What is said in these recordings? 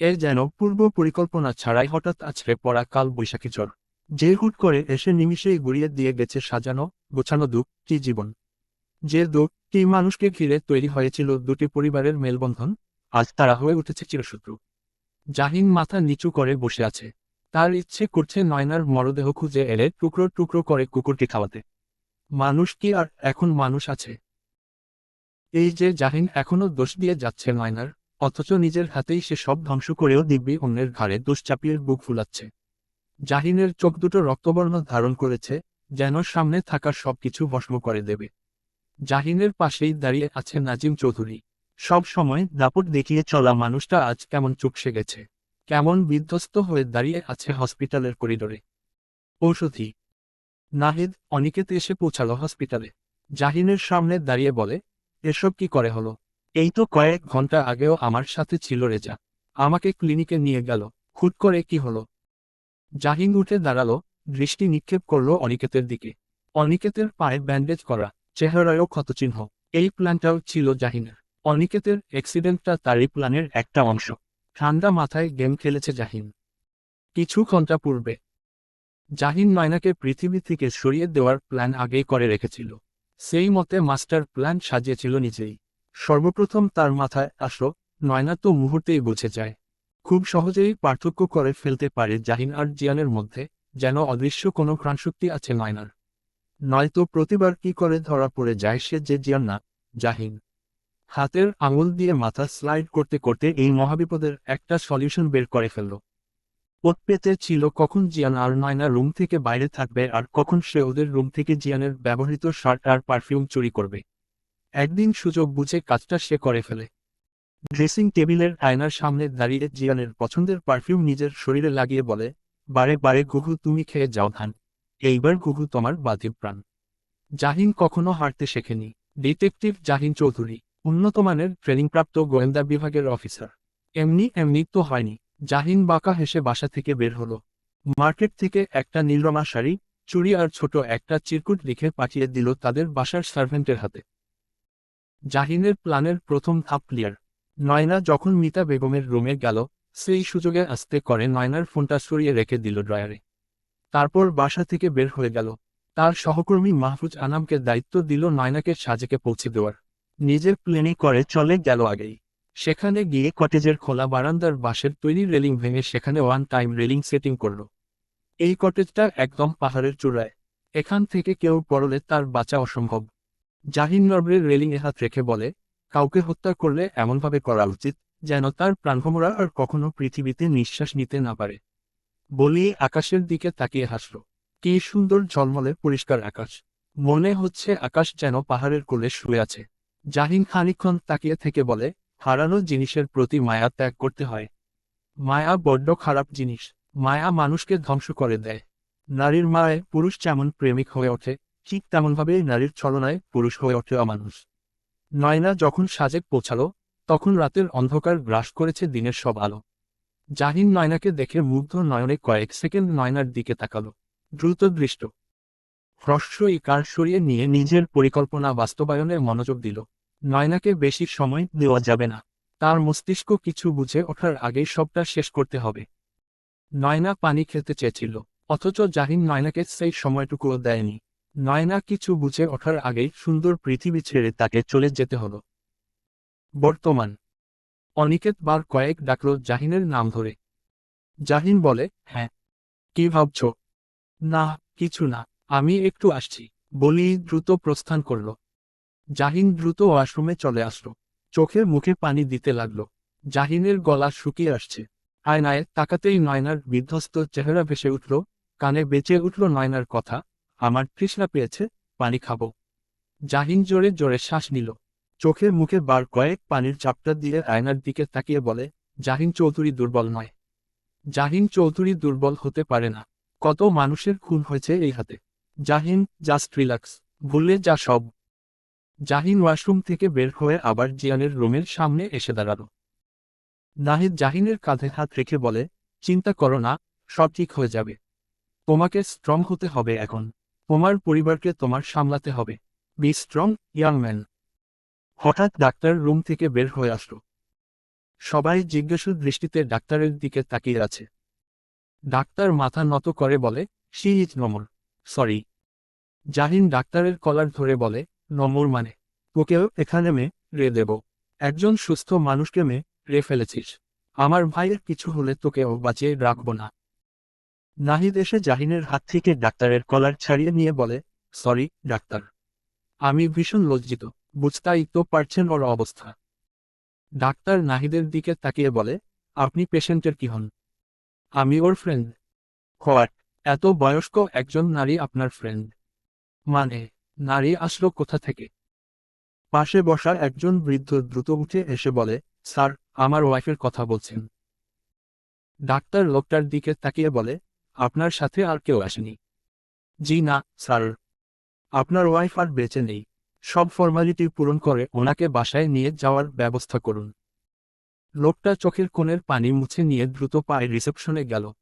এ যেন পূর্ব পরিকল্পনা ছাড়াই হঠাৎ আছড়ে পড়া কাল বৈশাখী ঝড়। যে হুট করে এসে নিমিষেই গুড়িয়ে দিয়ে গেছে সাজানো, গোছানো দুঃখ কি জীবন। যে দুঃখ কি মানুষকে ঘিরে তৈরি হয়েছিল দুটি পরিবারের মেলবন্ধন, আজ তারা হয়ে উঠেছে চিরশত্রু। জাহিন মাথা নিচু করে বসে আছে। তার ইচ্ছে করছে নয়নার মরদেহ খুঁজে এলে টুকরো টুকরো করে কুকুরকে খাওয়াতে। মানুষ কি আর এখন মানুষ আছে? এই যে জাহিন এখনও দোষ দিয়ে যাচ্ছে নয়নার অথচ নিজের হাতেই সে সব ধ্বংস করেও দিব্যি অন্যের ঘাড়ে দোষ চাপিয়ে বুক ফুলাচ্ছে। জাহিনের চোখ দুটো রক্তবর্ণ ধারণ করেছে, যেন সামনে থাকা সবকিছু ভস্ম করে দেবে। জাহিনের পাশেই দাঁড়িয়ে আছে নাজিম চৌধুরী। সব সময় দাপট দেখিয়ে চলা মানুষটা আজ কেমন চুপসে গেছে। কেমন বিধ্বস্ত হয়ে দাঁড়িয়ে আছে হসপিটালের করিডোরে। ঔষধি। নাহিদ অনিকেত এসে পৌঁছালো হসপিটালে। জাহিনের সামনে দাঁড়িয়ে বলে, এসব কি করে হলো? এই তো কয়েক ঘণ্টা আগেও আমার সাথে ছিল রেজা। আমাকে ক্লিনিকে নিয়ে গেল। হুট করে কি হলো? জাহিন উঠে দাঁড়াল, দৃষ্টি নিক্ষেপ করল অনিকেতের দিকে। অনিকেতের পায়ে ব্যান্ডেজ করা, চেহারায়ও ক্ষতচিহ্ন। এই প্ল্যানটাও ছিল জাহিনের। অনিকেতের অ্যাক্সিডেন্টটা তারই প্ল্যানের একটা অংশ। ঠান্ডা মাথায় গেম খেলেছে জাহিন। কিছু ঘণ্টা পূর্বে। জাহিন নয়নাকে পৃথিবী থেকে সরিয়ে দেওয়ার প্ল্যান আগেই করে রেখেছিল। সেই মতে মাস্টার প্ল্যান সাজিয়েছিল নিজেই। সর্বপ্রথম তার মাথায় আসলো, নয়না তো মুহূর্তেই বুঝে যায়। খুব সহজেই পার্থক্য করে ফেলতে পারে জাহিন আর জিয়ানের মধ্যে, যেন অদৃশ্য কোনো প্রাণশক্তি আছে নয়নার। নয়তো প্রতিবার কি করে ধরা পড়ে যায় সে যে জিয়ান না, জাহিন। হাতের আঙুল দিয়ে মাথা স্লাইড করতে করতে এই মহাবিপদের একটা সলিউশন বের করে ফেলল। ওত পেতে ছিল কখন জিয়ান আর নয়না রুম থেকে বাইরে থাকবে আর কখন সে ওদের রুম থেকে জিয়ানের ব্যবহৃত শার্ট আর পারফিউম চুরি করবে। একদিন সুযোগ বুঝে কাজটা সে করে ফেলে। ড্রেসিং টেবিলের আয়নার সামনে দাঁড়িয়ে জিয়ানের পছন্দের পারফিউম নিজের শরীরে লাগিয়ে বলে, বারে বারে গুহু, তুমি খেয়ে যাও ধান। এইবার গুহু তোমার বাদী প্রাণ। জাহিন কখনো হারতে শেখেনি। ডিটেকটিভ জাহিন চৌধুরী উন্নতমানের ট্রেনিংপ্রাপ্ত গোয়েন্দা বিভাগের অফিসার। এমনি এমনি তো হয়নি। জাহিন বাঁকা হেসে বাসা থেকে বের হলো। মার্কেট থেকে একটা নীলরমা শাড়ি, চুড়ি আর ছোট একটা চিরকুট লিখে পাঠিয়ে দিল তাদের বাসার সার্ভেন্টের হাতে। জাহিনের প্ল্যানের প্রথম ধাপ ক্লিয়ার। নয়না যখন মিতা বেগমের রুমে গেল, সেই সুযোগে আস্তে করে নয়নার ফোনটা সরিয়ে রেখে দিল ড্রয়ারে। তারপর বাসা থেকে বের হয়ে গেল। তার সহকর্মী মাহফুজ আনামকে দায়িত্ব দিল নয়নাকে সাজেকে পৌঁছে দেওয়ার। নিজের প্লেনে করে চলে গেল আগেই। সেখানে গিয়ে কটেজের খোলা বারান্দার বাঁশের তৈরি রেলিং ভেঙে সেখানে ওয়ান টাইম রেলিং সেটিং করল। এই কটেজটা একদম পাহাড়ের চূড়ায়। এখান থেকে কেউ পড়লে তার বাঁচা অসম্ভব। জাহিন নরবের রেলিংয়ে হাত রেখে বলে, কাউকে হত্যা করলে এমনভাবে করা উচিত যেন তার প্রাণভমরা আর কখনো পৃথিবীতে নিঃশ্বাস নিতে না পারে। বলিয়ে আকাশের দিকে তাকিয়ে হাসল। কি সুন্দর ঝলমলে পরিষ্কার আকাশ। মনে হচ্ছে আকাশ যেন পাহাড়ের কোলে শুয়ে আছে। জাহিন খানিক্ষণ তাকিয়ে থেকে বলে, হারানো জিনিসের প্রতি মায়া ত্যাগ করতে হয়। মায়া বড্ড খারাপ জিনিস। মায়া মানুষকে ধ্বংস করে দেয়। নারীর মায়ে পুরুষ যেমন প্রেমিক হয়ে ওঠে ঠিক তেমনভাবেই নারীর ছলনায় পুরুষ হয়ে ওঠে অমানুষ। নয়না যখন সাজেক পৌঁছালো, তখন রাতের অন্ধকার গ্রাস করেছে দিনের সব আলো। জাহিন নয়নাকে দেখে মুগ্ধ নয়নে কয়েক সেকেন্ড নয়নার দিকে তাকালো। দ্রুত দৃষ্ট। হ্রস্বই কার সরিয়ে নিয়ে নিজের পরিকল্পনা বাস্তবায়নে মনোযোগ দিল। নয়নাকে বেশি সময় দেওয়া যাবে না। তার মস্তিষ্ক কিছু বুঝে ওঠার আগেই সবটা শেষ করতে হবে। নয়না পানি খেতে চেয়েছিল, অথচ জাহিন নয়নাকে সেই সময়টুকুও দেয়নি। নয়না কিছু বুঝে ওঠার আগেই সুন্দর পৃথিবী ছেড়ে তাকে চলে যেতে হলো। বর্তমান। অনিকেত বার কয়েক ডাকল জাহিনের নাম ধরে। জাহিন বলে হ্যাঁ। কি ভাবছ? না, কিছু না। আমি একটু আসছি। বলি দ্রুত প্রস্থান করল। জাহিন দ্রুত ওয়াশরুমে চলে আসলো। চোখে মুখে পানি দিতে লাগল। জাহিনের গলা শুকিয়ে আসছে। আয়নায় তাকাতেই নয়নার বিধ্বস্ত চেহারা ভেসে উঠল। কানে বেঁচে উঠল নয়নার কথা। আমার তৃষ্ণা পেয়েছে, পানি খাব। জাহিন জোরে জোরে শ্বাস নিল। চোখে মুখে বার কয়েক পানির চাপটা দিয়ে আয়নার দিকে তাকিয়ে বলে, জাহিন চৌধুরী দুর্বল নয়। জাহিন চৌধুরী দুর্বল হতে পারে না। কত মানুষের খুন হয়েছে এই হাতে। জাহিন, জাস্ট রিল্যাক্স ভুললে যা সব। জাহিন ওয়াশরুম থেকে বের হয়ে আবার জিয়ানের রুমের সামনে এসে দাঁড়াল। নাহিদ জাহিনের কাঁধে হাত রেখে বলে, চিন্তা করো না, সব ঠিক হয়ে যাবে। তোমাকে স্ট্রং হতে হবে এখন। তোমার পরিবারকে তোমার সামলাতে হবে। বি স্ট্রং ইয়াং ম্যান হঠাৎ ডাক্তার রুম থেকে বের হয়ে আসলো। সবাই জিজ্ঞাসু দৃষ্টিতে ডাক্তারের দিকে তাকিয়ে আছে। ডাক্তার মাথা নত করে বলে সি ইজ নমর সরি জাহিন ডাক্তারের কলার ধরে বলে নমর মানে তোকেও এখানে মে, রে দেব। একজন সুস্থ মানুষকে মে, রে ফেলেছিস। আমার ভাইয়ের কিছু হলে তোকেও বাঁচিয়ে রাখব না। নাহিদ এসে জাহিনের হাত থেকে ডাক্তারের কলার ছাড়িয়ে নিয়ে বলে, সরি, ডাক্তার। আমি ভীষণ লজ্জিত, বুঝতাই তো পারছেন ওর অবস্থা ডাক্তার নাহিদের দিকে তাকিয়ে বলে, আপনি পেশেন্টের কি হন? আমি ওর ফ্রেন্ড হোয়াট? এত বয়স্ক একজন নারী আপনার ফ্রেন্ড মানে নারী আসলো কোথা থেকে পাশে বসা একজন বৃদ্ধ দ্রুত উঠে এসে বলে, স্যার, আমার ওয়াইফের কথা বলছেন ডাক্তার লোকটার দিকে তাকিয়ে বলে আপনার সাথে আর কেউ আসেনি। জি না, স্যার। আপনার ওয়াইফ আর বেঁচে নেই। সব ফর্মালিটি পূরণ করে ওনাকে বাসায় নিয়ে যাওয়ার ব্যবস্থা করুন। লোকটা চোখের কোণের পানি মুছে নিয়ে দ্রুত পায়ে রিসেপশনে গেল।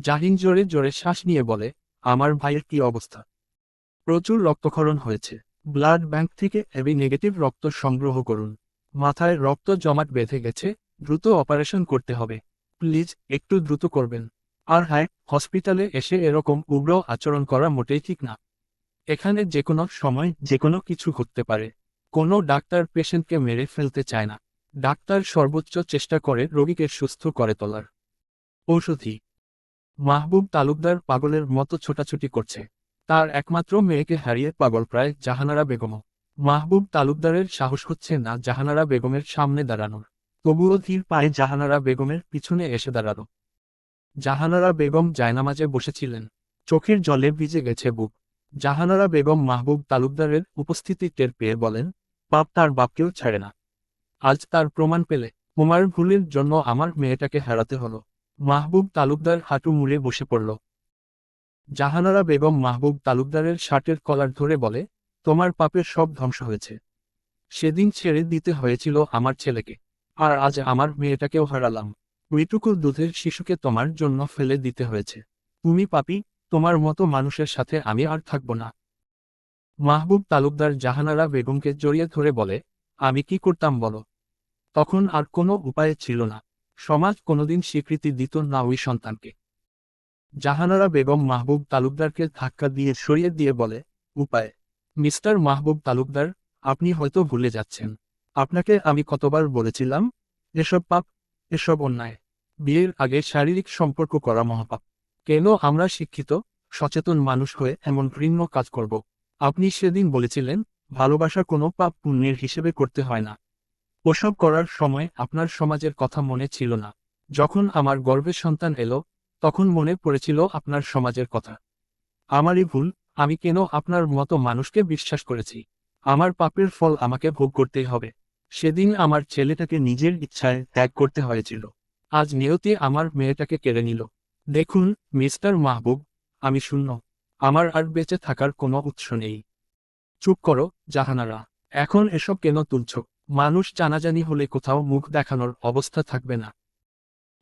জাহিন জোরে জোরে শ্বাস নিয়ে বলে, আমার ভাইয়ের কি অবস্থা? প্রচুর রক্তক্ষরণ হয়েছে। ব্লাড ব্যাংক থেকে এবি নেগেটিভ রক্ত সংগ্রহ করুন। মাথায় রক্ত জমাট বেঁধে গেছে। দ্রুত অপারেশন করতে হবে। প্লিজ, একটু দ্রুত করবেন। আর হ্যাঁ হসপিটালে এসে এরকম উগ্র আচরণ করা মোটেই ঠিক না। এখানে যে কোনো সময় যে কোনো কিছু ঘটতে পারে। কোনো ডাক্তার পেশেন্টকে মেরে ফেলতে চায় না। ডাক্তার সর্বোচ্চ চেষ্টা করে রোগীকে সুস্থ করে তোলার। ঔষধি। মাহবুব তালুকদার পাগলের মতো ছোটাছুটি করছে। তার একমাত্র মেয়েকে হারিয়ে পাগল প্রায় জাহানারা বেগমও মাহবুব তালুকদারের সাহস হচ্ছে না জাহানারা বেগমের সামনে দাঁড়ানোর। তবুও ধীর পায়ে জাহানারা বেগমের পিছনে এসে দাঁড়াল। জাহানারা বেগম জায়নামাজে বসেছিলেন। চোখের জলে ভিজে গেছে বুক। জাহানারা বেগম মাহবুব তালুকদারের উপস্থিতি টের পেয়ে বলেন পাপ তার বাপকেও ছাড়ে না। আজ তার প্রমাণ পেলে তোমার ভুলের জন্য আমার মেয়েটাকে হারাতে হলো। মাহবুব তালুকদার হাঁটু মুড়ে বসে পড়ল। জাহানারা বেগম মাহবুব তালুকদারের শার্টের কলার ধরে বলে, তোমার পাপের সব ধ্বংস হয়েছে। সেদিন ছেড়ে দিতে হয়েছিল আমার ছেলেকে। আর আজ আমার মেয়েটাকেও হারালাম। ওইটুকু দুধের শিশুকে তোমার জন্য ফেলে দিতে হয়েছে। তুমি পাপি, তোমার মতো মানুষের সাথে আমি আর থাকব না। মাহবুব তালুকদার জাহানারা বেগমকে জড়িয়ে ধরে বলে, আমি কি করতাম বলো? তখন আর কোনো উপায় ছিল না। সমাজ কোনোদিন স্বীকৃতি দিত না ওই সন্তানকে। জাহানারা বেগম মাহবুব তালুকদারকে ধাক্কা দিয়ে সরিয়ে দিয়ে বলে, উপায়, মিস্টার মাহবুব তালুকদার, আপনি হয়তো ভুলে যাচ্ছেন। আপনাকে আমি কতবার বলেছিলাম, এসব পাপ এসব অন্যায়। বিয়ের আগে শারীরিক সম্পর্ক করা মহাপাপ। কেন আমরা শিক্ষিত, সচেতন মানুষ হয়ে এমন ঘৃণ্য কাজ করব? আপনি সেদিন বলেছিলেন, ভালোবাসা কোনো পাপ পুণ্যের হিসেবে করতে হয় না। ওসব করার সময় আপনার সমাজের কথা মনে ছিল না। যখন আমার গর্ভের সন্তান এলো, তখন মনে পড়েছিল আপনার সমাজের কথা। আমারই ভুল, আমি কেন আপনার মতো মানুষকে বিশ্বাস করেছি? আমার পাপের ফল আমাকে ভোগ করতেই হবে। সেদিন আমার ছেলেটাকে নিজের ইচ্ছায় ত্যাগ করতে হয়েছিল। আজ নিয়তি আমার মেয়েটাকে কেড়ে নিল। দেখুন, মিস্টার মাহবুব, আমি শূন্য। আমার আর বেঁচে থাকার কোনো উৎস নেই। চুপ করো, জাহানারা। এখন এসব কেন তুলছ? মানুষ জানাজানি হলে কোথাও মুখ দেখানোর অবস্থা থাকবে না।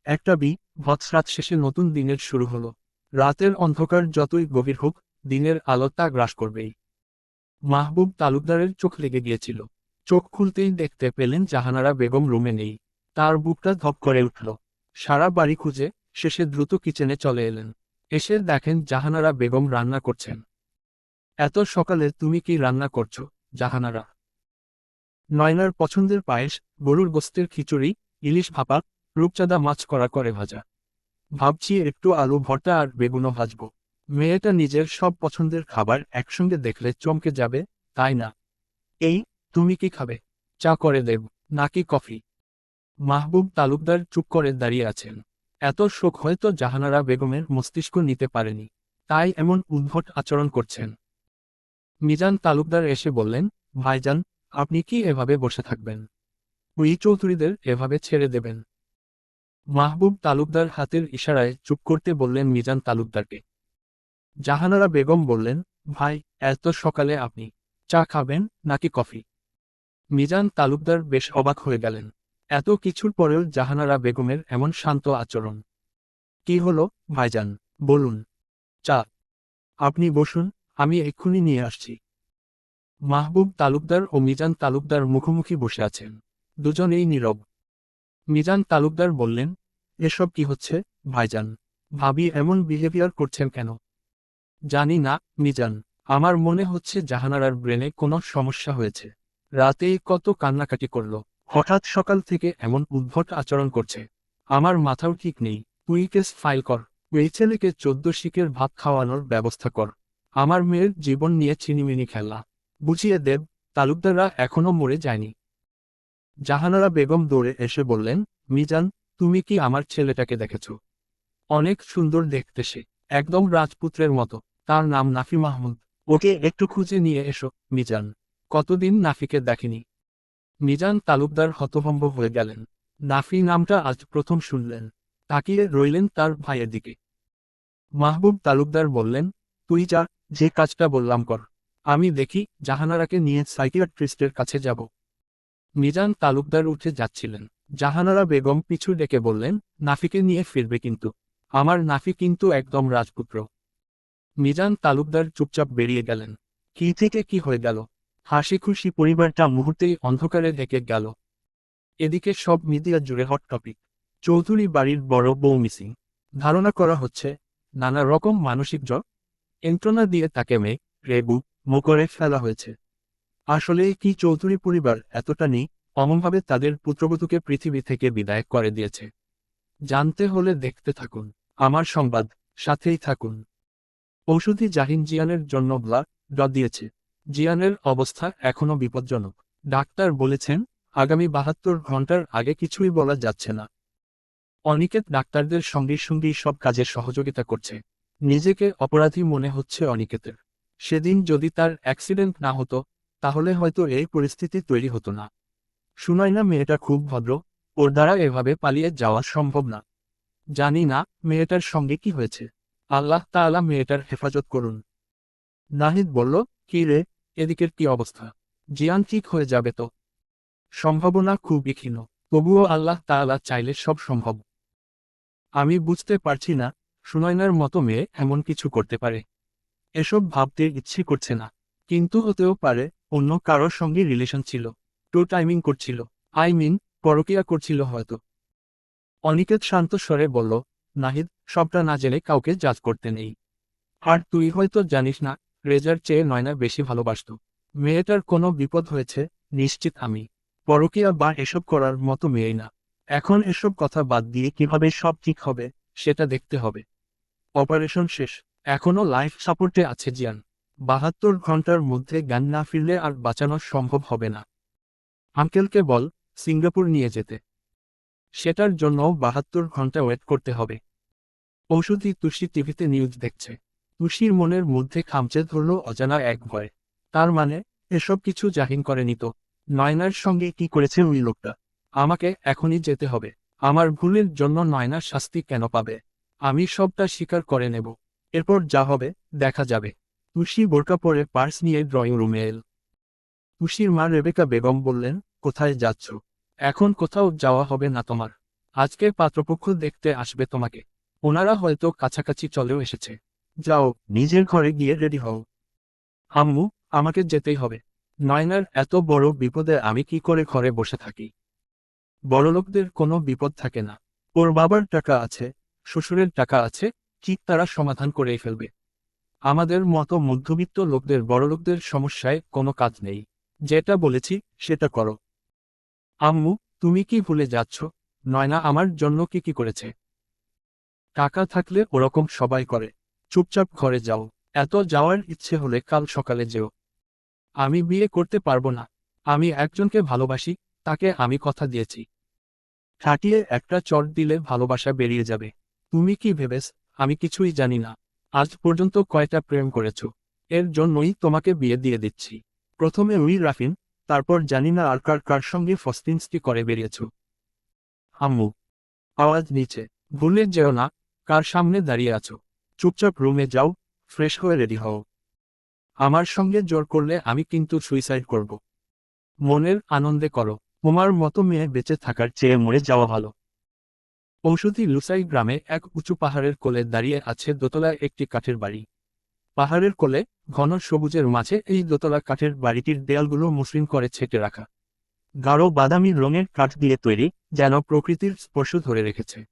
একটা বি ভৎসরাত শেষে নতুন দিনের শুরু হলো। রাতের অন্ধকার যতই গভীর হোক, দিনের আলো তা গ্রাস করবেই। মাহবুব তালুকদারের চোখ লেগে গিয়েছিল। চোখ খুলতেই দেখতে পেলেন জাহানারা বেগম রুমে নেই। তার বুকটা ধপ করে উঠল। সারা বাড়ি খুঁজে শেষে দ্রুত কিচেনে চলে এলেন। এসে দেখেন জাহানারা বেগম রান্না করছেন। এত সকালে তুমি কি রান্না করছ, জাহানারা? নয়নার পছন্দের পায়েস, গরুর গোস্তের খিচুড়ি, ইলিশ ভাপা, রূপচাঁদা মাছ করা করে ভাজা। ভাবছি একটু আলু ভর্তা আর বেগুনও ভাজব। মেয়েটা নিজের সব পছন্দের খাবার একসঙ্গে দেখলে চমকে যাবে, তাই না? এই তুমি কি খাবে? চা করে দেব, নাকি কফি? মাহবুব তালুকদার চুপ করে দাঁড়িয়ে আছেন। এত শোক হয়তো জাহানারা বেগমের মস্তিষ্ক নিতে পারেনি। তাই এমন উদ্ভট আচরণ করছেন। মিজান তালুকদার এসে বললেন, ভাইজান, আপনি কি এভাবে বসে থাকবেন? উই চৌধুরীদের এভাবে ছেড়ে দেবেন। মাহবুব তালুকদার হাতের ইশারায় চুপ করতে বললেন মিজান তালুকদারকে। জাহানারা বেগম বললেন, ভাই, এত সকালে আপনি চা খাবেন নাকি কফি? মিজান তালুকদার বেশ অবাক হয়ে গেলেন। এত কিছুর পরেও জাহানারা বেগমের এমন শান্ত আচরণ। কি হলো, ভাইজান? বলুন। চা। আপনি বসুন, আমি এক্ষুনি নিয়ে আসছি। মাহবুব তালুকদার ও মিজান তালুকদার মুখোমুখি বসে আছেন। দুজনেই নীরব। মিজান তালুকদার বললেন, এসব কি হচ্ছে, ভাইজান? ভাবি এমন বিহেভিয়ার করছেন কেন? জানি না, মিজান। আমার মনে হচ্ছে জাহানারার ব্রেনে কোনো সমস্যা হয়েছে। রাতেই কত কান্নাকাটি করল। হঠাৎ সকাল থেকে এমন উদ্ভট আচরণ করছে। আমার মাথাও ঠিক নেই। তুই কেস ফাইল কর। ওই ছেলেকে চোদ্দ শিকের ভাত খাওয়ানোর ব্যবস্থা কর। আমার মেয়ের জীবন নিয়ে চিনিমিনি খেলা। বুঝিয়ে দেব তালুকদাররা এখনও মরে যায়নি। জাহানারা বেগম দৌড়ে এসে বললেন, মিজান, তুমি কি আমার ছেলেটাকে দেখেছ? অনেক সুন্দর দেখতে সে, একদম রাজপুত্রের মতো। তার নাম নাফি মাহমুদ। ওকে একটু খুঁজে নিয়ে এসো, মিজান। কতদিন নাফিকে দেখেনি? মিজান তালুকদার হতভম্ব হয়ে গেলেন। নাফি নামটা আজ প্রথম শুনলেন। তাকিয়ে রইলেন তার ভাইয়ের দিকে। মাহবুব তালুকদার বললেন, তুই যা, যে কাজটা বললাম কর। আমি দেখি জাহানারাকে নিয়ে সাইকিয়াট্রিস্টের কাছে যাব। মিজান তালুকদার উঠে যাচ্ছিলেন। জাহানারা বেগম পিছু ডেকে বললেন, নাফিকে নিয়ে ফিরবে কিন্তু। আমার নাফি কিন্তু একদম রাজপুত্র। মিজান তালুকদার চুপচাপ বেরিয়ে গেলেন। কি থেকে কি হয়ে গেল? হাসি খুশি পরিবারটা মুহূর্তেই অন্ধকারে ডেকে গেল। এদিকে সব মিডিয়া জুড়ে হট টপিক চৌধুরী বাড়ির বড় বউ মিসিং ধারণা করা হচ্ছে, নানা রকম মানসিক জ্বর। যন্ত্রণা দিয়ে তাকে মেয়ে, রেবু মোকরে ফেলা হয়েছে। আসলে কি চৌধুরী পরিবার এতটা নেই, অমনভাবে তাদের পুত্রবধূকে পৃথিবী থেকে বিদায় করে দিয়েছে। জানতে হলে দেখতে থাকুন, আমার সংবাদ, সাথেই থাকুন। ঔষধি জাহিন জিয়ানের জন্য ব্লাড ড দিয়েছে। জিয়ানের অবস্থা এখনও বিপজ্জনক। ডাক্তার বলেছেন, আগামী বাহাত্তর ঘণ্টার আগে কিছুই বলা যাচ্ছে না। অনিকেত ডাক্তারদের সঙ্গে সঙ্গেই সব কাজে সহযোগিতা করছে। নিজেকে অপরাধী মনে হচ্ছে অনিকেতের। সেদিন যদি তার অ্যাক্সিডেন্ট না হতো, তাহলে হয়তো এই পরিস্থিতি তৈরি হতো না। শুনাই না মেয়েটা খুব ভদ্র, ওর দ্বারা এভাবে পালিয়ে যাওয়া সম্ভব না। জানি না, মেয়েটার সঙ্গে কি হয়েছে। আল্লাহ তাআলা মেয়েটার হেফাজত করুন। নাহিদ বলল, কি রে এদিকের কি অবস্থা? জিয়ান ঠিক হয়ে যাবে তো। সম্ভাবনা খুবই ক্ষীণ তবুও আল্লাহ তাআলা চাইলে সব সম্ভব। আমি বুঝতে পারছি না, সুনয়নার মতো মেয়ে এমন কিছু করতে পারে। এসব ভাবতে ইচ্ছে করছে না। কিন্তু হতেও পারে, অন্য কারোর সঙ্গে রিলেশন ছিল। টু টাইমিং করছিল। আই মিন, পরকিয়া করছিল হয়তো। অনিকেত শান্ত স্বরে বলল, নাহিদ, সবটা না জেনে কাউকে জাজ করতে নেই। আর তুই হয়তো জানিস না রেজার চেয়ে নয়না বেশি ভালোবাসত। মেয়েটার কোনো বিপদ হয়েছে, নিশ্চিত আমি। পরকিয়া বা এসব করার মতো মেয়েই না। এখন এসব কথা বাদ দিয়ে কীভাবে সব ঠিক হবে, সেটা দেখতে হবে। অপারেশন শেষ। এখনও লাইফ সাপোর্টে আছে জিয়ান। বাহাত্তর ঘণ্টার মধ্যে জ্ঞান না ফিরলে আর বাঁচানো সম্ভব হবে না। আঙ্কেলকে বল, সিঙ্গাপুর নিয়ে যেতে। সেটার জন্যও বাহাত্তর ঘণ্টা ওয়েট করতে হবে। ঔষধি তুষি টিভিতে নিউজ দেখছে। তুষির মনের মধ্যে খামচে ধরল অজানা এক ভয়। তার মানে এসব কিছু জাহিন করেনি তো? নয়নার সঙ্গে কি করেছে ওই লোকটা? আমাকে এখনই যেতে হবে। আমার ভুলের জন্য নয়নার শাস্তি কেন পাবে? আমি সবটা স্বীকার করে নেব। এরপর যা হবে, দেখা যাবে। তুষি বোরকা পরে পার্স নিয়ে ড্রয়িং রুমে এল। তুষির মা রেবেকা বেগম বললেন, কোথায় যাচ্ছ? এখন কোথাও যাওয়া হবে না তোমার। আজকে পাত্রপক্ষ দেখতে আসবে তোমাকে। ওনারা হয়তো কাছাকাছি চলেও এসেছে। যাও, নিজের ঘরে গিয়ে রেডি হও। আম্মু, আমাকে যেতেই হবে। নয়নার এত বড় বিপদে আমি কি করে ঘরে বসে থাকি? বড়লোকদের কোনো বিপদ থাকে না। ওর বাবার টাকা আছে, শ্বশুরের টাকা আছে, ঠিক তারা সমাধান করেই ফেলবে। আমাদের মতো মধ্যবিত্ত লোকদের বড়লোকদের সমস্যায় কোনো কাজ নেই। যেটা বলেছি, সেটা করো। আম্মু, তুমি কি ভুলে যাচ্ছ? নয়না আমার জন্য কি কি করেছে? টাকা থাকলে ওরকম সবাই করে। চুপচাপ ঘরে যাও। এত যাওয়ার ইচ্ছে হলে কাল সকালে যেও। আমি বিয়ে করতে পারব না। আমি একজনকে ভালোবাসি, তাকে আমি কথা দিয়েছি। ঠাটিয়ে একটা চট দিলে ভালোবাসা বেরিয়ে যাবে। তুমি কি ভেবেস আমি কিছুই জানি না। আজ পর্যন্ত কয়টা প্রেম করেছ? এর জন্যই তোমাকে বিয়ে দিয়ে দিচ্ছি। প্রথমে উই রাফিন, তারপর জানি না আর কার কার সঙ্গে ফস্তিনস্টি করে বেরিয়েছ। আম্মু, আওয়াজ নিচে, ভুলে যেও না, কার সামনে দাঁড়িয়ে আছো। চুপচাপ রুমে যাও, ফ্রেশ হয়ে রেডি হও। আমার সঙ্গে জোর করলে আমি কিন্তু সুইসাইড করব। মনের আনন্দে করো। তোমার মতো মেয়ে বেঁচে থাকার চেয়ে মরে যাওয়া ভালো। ঔষধি লুসাই গ্রামে এক উঁচু পাহাড়ের কোলে দাঁড়িয়ে আছে দোতলায় একটি কাঠের বাড়ি। পাহাড়ের কোলে, ঘন সবুজের মাঝে এই দোতলা কাঠের বাড়িটির দেয়ালগুলো মসৃণ করে ছেটে রাখা। গাঢ় বাদামি রঙের কাঠ দিয়ে তৈরি, যেন প্রকৃতির স্পর্শ ধরে রেখেছে।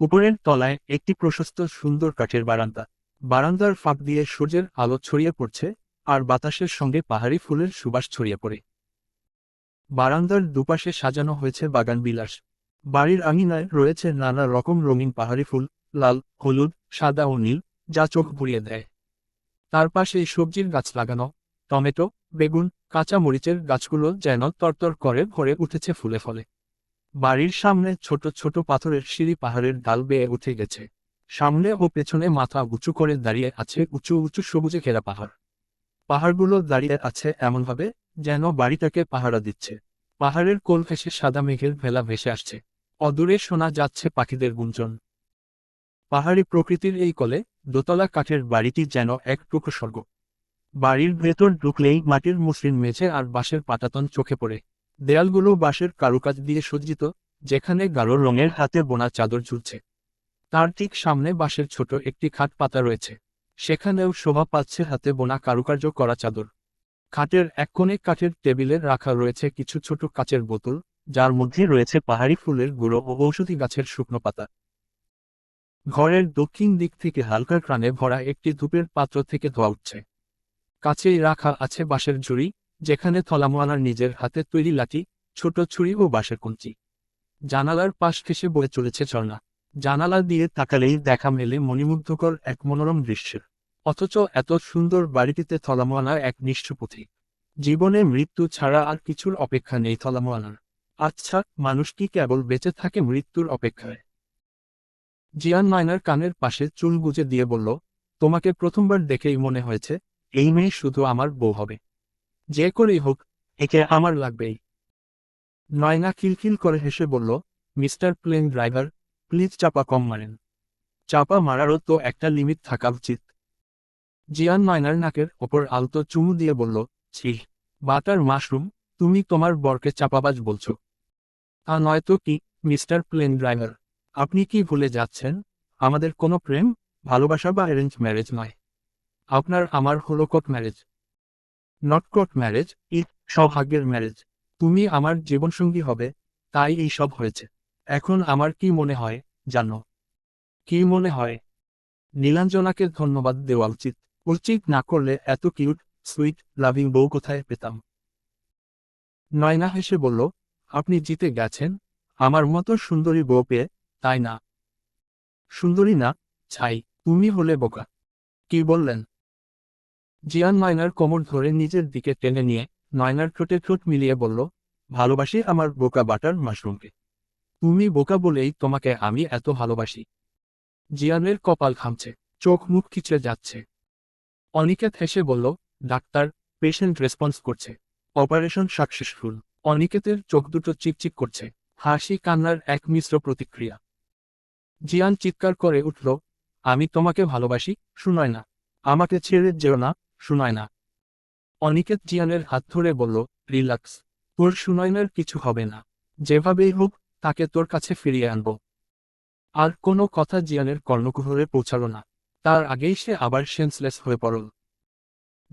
উপরের তলায় একটি প্রশস্ত সুন্দর কাঠের বারান্দা। বারান্দার ফাঁক দিয়ে সূর্যের আলো ছড়িয়ে পড়ছে আর বাতাসের সঙ্গে পাহাড়ি ফুলের সুবাস ছড়িয়ে পড়ে। বারান্দার দুপাশে সাজানো হয়েছে বাগান বিলাস। বাড়ির আঙিনায় রয়েছে নানা রকম রঙিন পাহাড়ি ফুল, লাল, হলুদ, সাদা ও নীল, যা চোখ ভরিয়ে দেয়। তার পাশে সবজির গাছ লাগানো, টমেটো, বেগুন কাঁচা মরিচের গাছগুলো যেন তরতর করে ভরে উঠেছে ফুলে ফলে। বাড়ির সামনে ছোট ছোট পাথরের সিঁড়ি পাহাড়ের ডাল বেয়ে উঠে গেছে। সামনে ও পেছনে মাথা উঁচু করে দাঁড়িয়ে আছে উঁচু উঁচু সবুজে ঘেরা পাহাড়। পাহাড়গুলো দাঁড়িয়ে আছে এমনভাবে যেন বাড়িটাকে পাহারা দিচ্ছে। পাহাড়ের কোল ঘেঁষে সাদা মেঘের ভেলা ভেসে আসছে। অদূরে শোনা যাচ্ছে পাখিদের গুঞ্জন। পাহাড়ি প্রকৃতির এই কলে দোতলা কাঠের বাড়িটি যেন এক টুকরো স্বর্গ। বাড়ির ভেতর ঢুকলেই মাটির মসৃণ মেঝে আর বাঁশের পাটাতন চোখে পড়ে। দেয়ালগুলো বাঁশের কারুকাজ দিয়ে সজ্জিত, যেখানে গাঢ় রঙের হাতে বোনা চাদর ঝুলছে। তার ঠিক সামনে বাঁশের ছোট একটি খাট পাতা রয়েছে। সেখানেও শোভা পাচ্ছে হাতে বোনা কারুকার্য করা চাদর। খাটের এক কোণে কাঠের টেবিলে রাখা রয়েছে কিছু ছোট কাচের বোতল, যার মধ্যে রয়েছে পাহাড়ি ফুলের গুঁড়ো ও ঔষধি গাছের শুকনো পাতা। ঘরের দক্ষিণ দিক থেকে হালকা প্রাণে ভরা একটি ধূপের পাত্র থেকে ধোয়া উঠছে। কাছেই রাখা আছে বাঁশের ঝুড়ি যেখানে থলামোয়ালার নিজের হাতে তৈরি লাঠি, ছোট ছুরি ও বাঁশের কঞ্চি। জানালার পাশ ঘেসে বয়ে চলেছে ঝর্ণা। জানালা দিয়ে তাকালেই দেখা মেলে মণিমুগ্ধকর এক মনোরম দৃশ্যের। অথচ এত সুন্দর বাড়িটিতে থলামোয়ালা এক নিষ্ঠপথিক জীবনে মৃত্যু ছাড়া আর কিছুর অপেক্ষা নেই থলামোয়ালার আচ্ছা মানুষ কি কেবল বেঁচে থাকে মৃত্যুর অপেক্ষায়? জিয়ান মাইনার কানের পাশে চুল গুজে দিয়ে বলল, তোমাকে প্রথমবার দেখেই মনে হয়েছে, এই মেয়ে শুধু আমার বউ হবে। যে করেই হোক, একে আমার লাগবেই। নয়না খিলখিল করে হেসে বলল, মিস্টার প্লেন ড্রাইভার, প্লিজ চাপা কম মারেন। চাপা মারারও তো একটা লিমিট থাকা উচিত। জিয়ান নয়নার নাকের ওপর আলতো চুমু দিয়ে বলল, ছি, বাটার মাশরুম, তুমি তোমার বরকে চাপাবাজ বলছো। তা নয়তো কি, মিস্টার প্লেন ড্রাইভার, আপনি কি ভুলে যাচ্ছেন? আমাদের কোনো প্রেম, ভালোবাসা বা অ্যারেঞ্জ ম্যারেজ নয়। আপনার আমার হলো court marriage. Not court marriage it সৌভাগ্যের ম্যারেজ তুমি আমার জীবনসঙ্গী হবে, তাই এই সব হয়েছে। এখন আমার কি মনে হয়, জানো? কি মনে হয়? নীলাঞ্জনাকে ধন্যবাদ দেওয়া উচিত। উচিত না করলে এত কিউট সুইট লাভিং বউ কোথায় পেতাম? নয়না হেসে বলল, আপনি জিতে গেছেন। আমার মতো সুন্দরী বউ পেয়ে, তাই না? সুন্দরী না, ছাই, তুমি হলে বোকা। কি বললেন? জিয়ান নয়নার কোমর ধরে নিজের দিকে টেনে নিয়ে নয়নার ঠোঁটে ঠোঁট মিলিয়ে বলল, ভালোবাসি আমার বোকা বাটার মাশরুমকে। তুমি বোকা বলেই তোমাকে আমি এত ভালোবাসি। জিয়ানের কপাল খামছে, চোখ মুখ খিচড়ে যাচ্ছে। অনিকেত হেসে বলল, ডাক্তার পেশেন্ট রেসপন্স করছে। অপারেশন সাকসেসফুল অনিকেতের চোখ দুটো চিকচিক করছে, হাসি কান্নার এক মিশ্র প্রতিক্রিয়া। জিয়ান চিৎকার করে উঠল, আমি তোমাকে ভালোবাসি, শুনয় না। আমাকে ছেড়ে যেও না। শুনয় না অনিকেত জিয়ানের হাত ধরে বলল, রিল্যাক্স, তোর সুনয়নের কিছু হবে না। যেভাবেই হোক, তাকে তোর কাছে ফিরিয়ে আনব। আর কোনো কথা জিয়ানের কর্ণকুহরে পৌঁছাল না। তার আগেই সে আবার সেন্সলেস হয়ে পড়ল।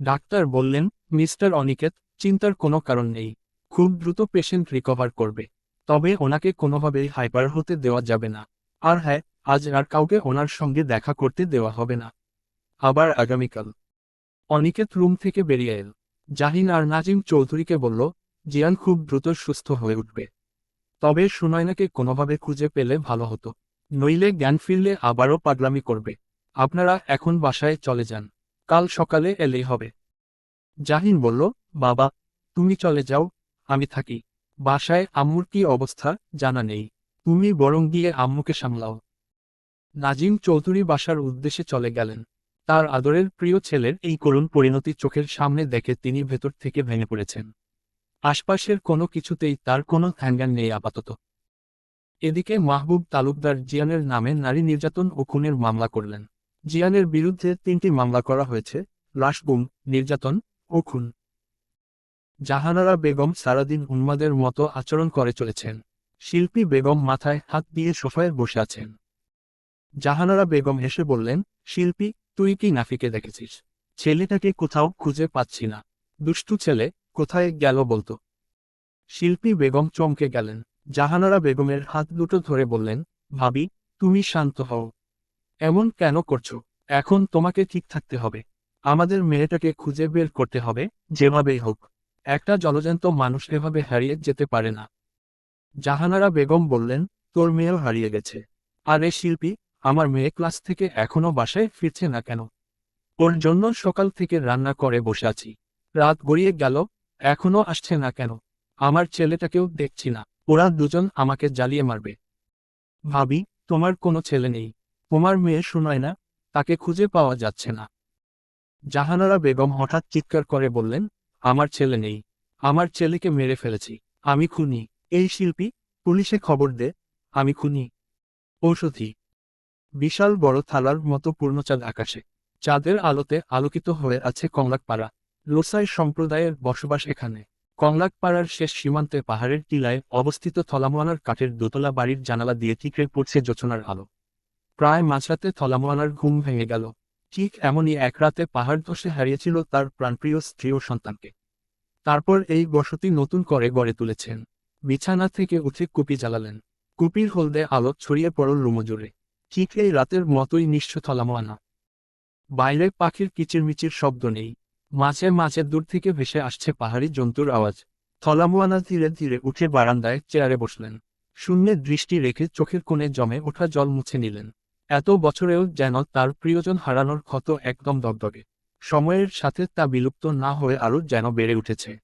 ডাক্তার বললেন, মিস্টার অনিকেত, চিন্তার কোনো কারণ নেই। খুব দ্রুত পেশেন্ট রিকভার করবে। তবে ওনাকে কোনোভাবেই হাইপার হতে দেওয়া যাবে না। আর হ্যাঁ আজ আর কাউকে ওনার সঙ্গে দেখা করতে দেওয়া হবে না। আবার আগামীকাল। অনিকেত রুম থেকে বেরিয়ে এল। জাহিন আর নাজিম চৌধুরীকে বলল, জিয়ান খুব দ্রুত সুস্থ হয়ে উঠবে। তবে সুনয়নাকে কোনোভাবে খুঁজে পেলে ভালো হতো। নইলে জ্ঞান ফিরলে আবারও পাগলামি করবে। আপনারা এখন বাসায় চলে যান। কাল সকালে এলেই হবে। জাহিন বলল, বাবা, তুমি চলে যাও, আমি থাকি। বাসায় আম্মুর কি অবস্থা জানা নেই। তুমি বরং গিয়ে আম্মুকে সামলাও। নাজিম চৌধুরী বাসার উদ্দেশ্যে চলে গেলেন। তার আদরের প্রিয় ছেলের এই করুণ পরিণতি চোখের সামনে দেখে তিনি ভেতর থেকে ভেঙে পড়েছেন। আশপাশের কোনো কিছুতেই তার কোনো ধ্যানজ্ঞান নেই আপাতত। এদিকে মাহবুব তালুকদার জিয়ানের নামে নারী নির্যাতন ও খুনের মামলা করলেন। জিয়ানের বিরুদ্ধে তিনটি মামলা করা হয়েছে, লাশগুম, নির্যাতন ও খুন। জাহানারা বেগম সারাদিন উন্মাদের মতো আচরণ করে চলেছেন। শিল্পী বেগম মাথায় হাত দিয়ে সোফায় বসে আছেন। জাহানারা বেগম হেসে বললেন, শিল্পী তুই কি নাফিকে দেখেছিস? ছেলেটাকে কোথাও খুঁজে পাচ্ছি না। দুষ্টু ছেলে, কোথায় গেল বলতো? শিল্পী বেগম চমকে গেলেন। জাহানারা বেগমের হাত দুটো ধরে বললেন, ভাবি, তুমি শান্ত হও। এমন কেন করছ? এখন তোমাকে ঠিক থাকতে হবে। আমাদের মেয়েটাকে খুঁজে বের করতে হবে, যেভাবেই হোক। একটা জলজান্ত মানুষ এভাবে হারিয়ে যেতে পারে না। জাহানারা বেগম বললেন, তোর মেয়েও হারিয়ে গেছে। আর শিল্পী আমার মেয়ে ক্লাস থেকে এখনও বাসায় ফিরছে না কেন? ওর জন্য সকাল থেকে রান্না করে বসে আছি। রাত গড়িয়ে গেল, এখনও আসছে না কেন? আমার ছেলেটাকেও দেখছি না। ওরা দুজন আমাকে জ্বালিয়ে মারবে। ভাবি, তোমার কোনো ছেলে নেই। তোমার মেয়ে শোনায় না, তাকে খুঁজে পাওয়া যাচ্ছে না। জাহানারা বেগম হঠাৎ চিৎকার করে বললেন, আমার ছেলে নেই। আমার ছেলেকে মেরে ফেলেছি। আমি খুনি। এই শিল্পী, পুলিশে খবর দে। আমি খুনি। ঔষধি বিশাল বড় থালার মতো পূর্ণচাঁদ আকাশে। চাঁদের আলোতে আলোকিত হয়ে আছে কংলাকপাড়া। লোসাই সম্প্রদায়ের বসবাস এখানে। কংলাকপাড়ার শেষ সীমান্তে পাহাড়ের টিলায় অবস্থিত থলামোয়ানার কাঠের দোতলা বাড়ির জানালা দিয়ে ঠিকরে পড়ছে যোচনার আলো। প্রায় মাঝরাতে থলামোয়ানার ঘুম ভেঙে গেল। ঠিক এমনই এক রাতে পাহাড় ধসে হারিয়েছিল তার প্রাণপ্রিয় স্ত্রী ও সন্তানকে। তারপর এই বসতি নতুন করে গড়ে তুলেছেন। বিছানা থেকে উঠে কুপি জ্বালালেন। কুপির হলদে আলো ছড়িয়ে পড়ল রুমজুড়ে। ঠিক এই রাতের মতোই নিঃস্ব থলামোয়ানা। বাইরে পাখির কিচিরমিচির শব্দ নেই। মাঝে মাঝে দূর থেকে ভেসে আসছে পাহাড়ি জন্তুর আওয়াজ। থলামোয়ানা ধীরে ধীরে উঠে বারান্দায় চেয়ারে বসলেন। শূন্যে দৃষ্টি রেখে চোখের কোণে জমে ওঠা জল মুছে নিলেন। এত বছরেও যেন তার প্রিয়জন হারানোর ক্ষত একদম দগদগে। সময়ের সাথে তা বিলুপ্ত না হয়ে আরও যেন বেড়ে উঠেছে।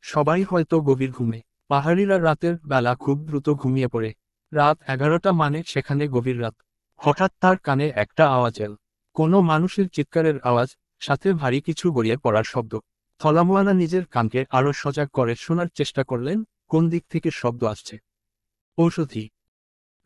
সবাই হয়তো গভীর ঘুমে। পাহাড়িরা রাতের বেলা খুব দ্রুত ঘুমিয়ে পড়ে। রাত এগারোটা মানে সেখানে গভীর রাত। হঠাৎ তার কানে একটা আওয়াজ এল। কোনো মানুষের চিৎকারের আওয়াজ, সাথে ভারী কিছু গড়িয়ে পড়ার শব্দ। থলামোয়ানা নিজের কানকে আরও সজাগ করে শোনার চেষ্টা করলেন, কোন দিক থেকে শব্দ আসছে। ঔষধি।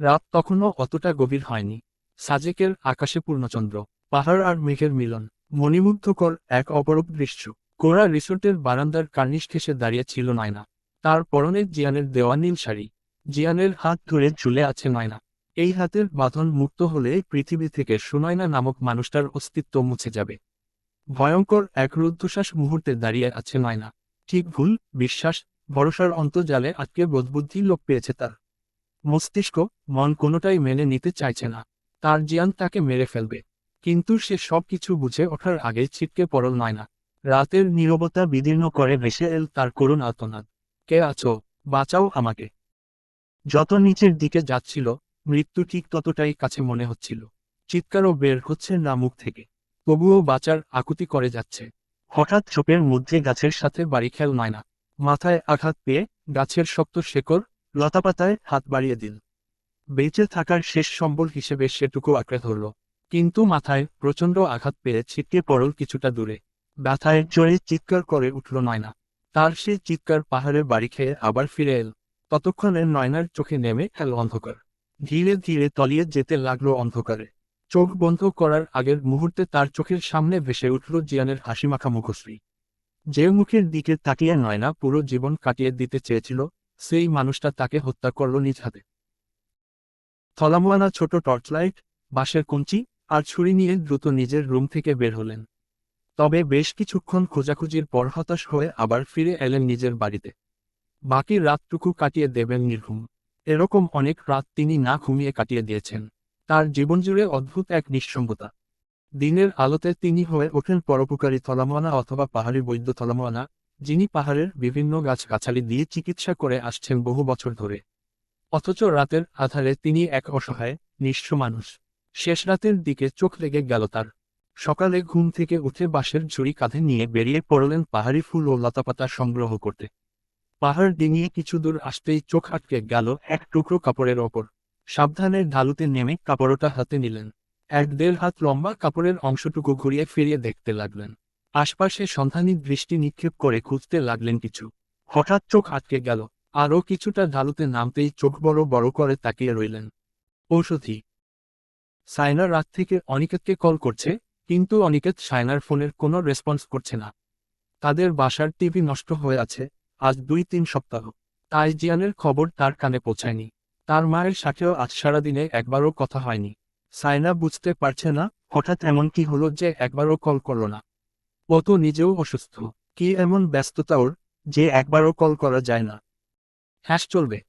রাত তখনও অতটা গভীর হয়নি। সাজেকের আকাশে পূর্ণচন্দ্র, পাহাড় আর মেঘের মিলন, মণিমুগ্ধকর এক অপরূপ দৃশ্য। কোরা রিসোর্টের বারান্দার কার্নিশ ঘেসে দাঁড়িয়ে ছিল নয়না। তার পরনে জিয়ানের দেওয়া নীল শাড়ি। জিয়ানের হাত ধরে ঝুলে আছে নয়না। এই হাতের বাঁধন মুক্ত হলে পৃথিবী থেকে সুনয়না নামক মানুষটার অস্তিত্ব মুছে যাবে। ভয়ঙ্কর এক রুদ্ধশ্বাস মুহূর্তে দাঁড়িয়ে আছে নয়না। ঠিক ভুল, বিশ্বাস, ভরসার অন্তর্জালে আজকে বোধবুদ্ধি লোক পেয়েছে তার। মস্তিষ্ক মন কোনোটাই মেনে নিতে চাইছে না। তার জিয়ান তাকে মেরে ফেলবে। কিন্তু সে সব কিছু বুঝে ওঠার আগে ছিটকে পড়ল নয়না। রাতের নীরবতা বিদীর্ণ করে ভেসে এল তার করুণ আর্তনাদ। কে আছো? বাঁচাও আমাকে। যত নিচের দিকে যাচ্ছিল, মৃত্যু ঠিক ততটাই কাছে মনে হচ্ছিল। চিৎকারও বের হচ্ছে না মুখ থেকে। তবুও বাঁচার আকুতি করে যাচ্ছে। হঠাৎ চোপের মধ্যে গাছের সাথে বাড়ি খেল নয়না মাথায় আঘাত পেয়ে গাছের শক্ত শেকড় লতাপাতায় হাত বাড়িয়ে দিল। বেঁচে থাকার শেষ সম্বল হিসেবে সেটুকু আঁকড়ে ধরল। কিন্তু মাথায় প্রচণ্ড আঘাত পেয়ে ছিটকে পড়ল কিছুটা দূরে। ব্যথায় জোরে চিৎকার করে উঠল নয়না। তার সে চিৎকার পাহাড়ে বাড়ি খেয়ে আবার ফিরে এল। ততক্ষণে নয়নার চোখে নেমে এল অন্ধকার। ধীরে ধীরে তলিয়ে যেতে লাগল অন্ধকারে। চোখ বন্ধ করার আগের মুহূর্তে তার চোখের সামনে ভেসে উঠল জিয়ানের হাসিমাখা মুখশ্রী। যে মুখের দিকে তাকিয়ে নয়না পুরো জীবন কাটিয়ে দিতে চেয়েছিল, সেই মানুষটা তাকে হত্যা করল নিজ হাতে। থলামোয়ানা ছোট টর্চলাইট, বাঁশের কঞ্চি আর ছুরি নিয়ে দ্রুত নিজের রুম থেকে বের হলেন। তবে বেশ কিছুক্ষণ খোঁজাখুঁজির পর হতাশ হয়ে আবার ফিরে এলেন নিজের বাড়িতে। বাকি রাতটুকু কাটিয়ে দেবেন নির্ঘুম। এরকম অনেক রাত তিনি না ঘুমিয়ে কাটিয়ে দিয়েছেন। তার জীবন জুড়ে অদ্ভুত এক নিঃসঙ্গতা। দিনের আলোতে তিনি হয়ে ওঠেন পরোপকারী থলামোয়ানা অথবা পাহাড়ি বৈদ্য থলামোয়ানা, যিনি পাহাড়ের বিভিন্ন গাছগাছালি দিয়ে চিকিৎসা করে আসছেন বহু বছর ধরে। অথচ রাতের আধারে তিনি এক অসহায়, নিঃস্ব মানুষ। শেষ রাতের দিকে চোখ লেগে গেল তার। সকালে ঘুম থেকে উঠে বাঁশের ঝুড়ি কাঁধে নিয়ে বেরিয়ে পড়লেন পাহাড়ি ফুল ও লতাপাতা সংগ্রহ করতে। পাহাড় ডিঙিয়ে কিছু দূর আসতেই চোখ আটকে গেল এক টুকরো কাপড়ের ওপর। সাবধানের ঢালুতে নেমে কাপড়টা হাতে নিলেন। এক দেড় হাত লম্বা কাপড়ের অংশটুকু ঘুরিয়ে ফিরিয়ে দেখতে লাগলেন। আশপাশে সন্ধানী দৃষ্টি নিক্ষেপ করে খুঁজতে লাগলেন কিছু। হঠাৎ চোখ আটকে গেল। আরও কিছুটা ঢালুতে নামতেই চোখ বড় বড় করে তাকিয়ে রইলেন। ঔষধি সায়না রাত থেকে অনিকেতকে কল করছে, কিন্তু অনিকেত সায়নার ফোনের কোনো রেসপন্স করছে না। তাদের বাসার টিভি নষ্ট হয়ে আছে আজ দুই তিন সপ্তাহ। তাইজিয়ানের খবর তার কানে পৌঁছায়নি। তার মায়ের সাথেও আজ সারাদিনে একবারও কথা হয়নি। সাইনা বুঝতে পারছে না, হঠাৎ এমন কি হলো যে একবারও কল করল না। ও তো নিজেও অসুস্থ। কি এমন ব্যস্ততা ওর, যে একবারও কল করা যায় না। হ্যাশ চলবে।